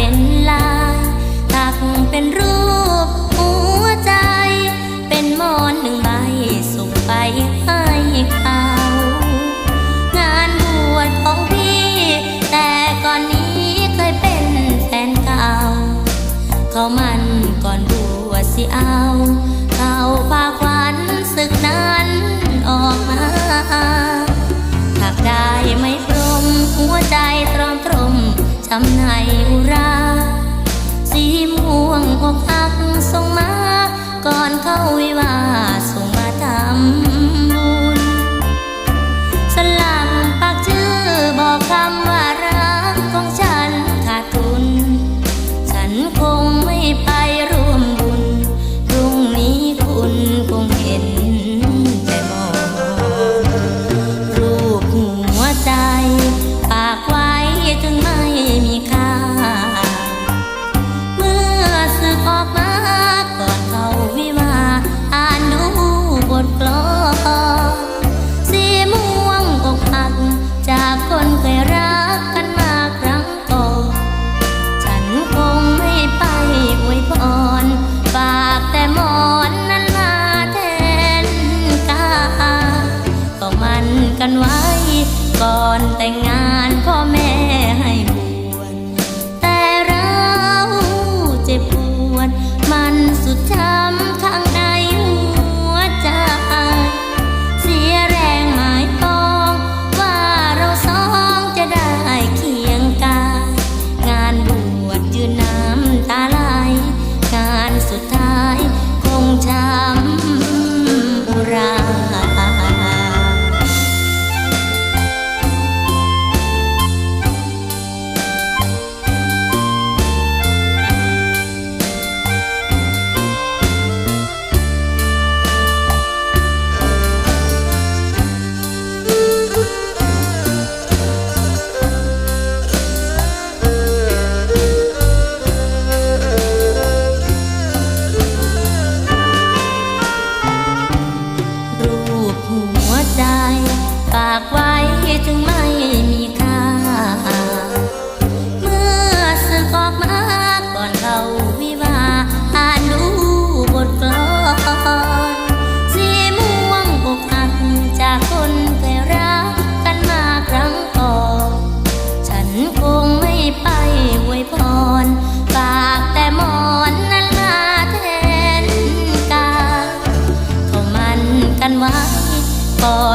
เป็นลายถักเป็นรูปหัวใจ เป็นมอนหนึ่งใบส่งไปให้เขางานบวชของพี่ แต่ก่อนนี้เคยเป็นแฟนเก่าเขามันก่อนบวชสิเอาเขาพาควันศึกนั้นออกมาหากได้ไม่พรมหัวใจตรอมตรมช้ำในอุรา อกหักส่งมา ก่อนเข้าวิวาห์ส่งมา กันไว้ ก่อนแต่งงานพ่อแม่ให้บวชแต่เราเจ็บปวดมันสุดท้าย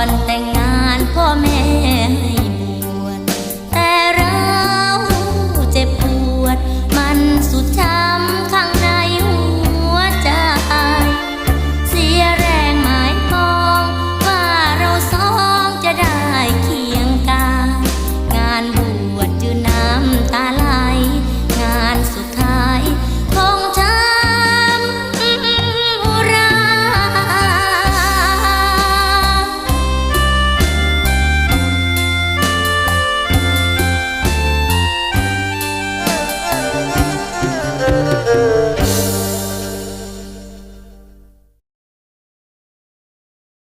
one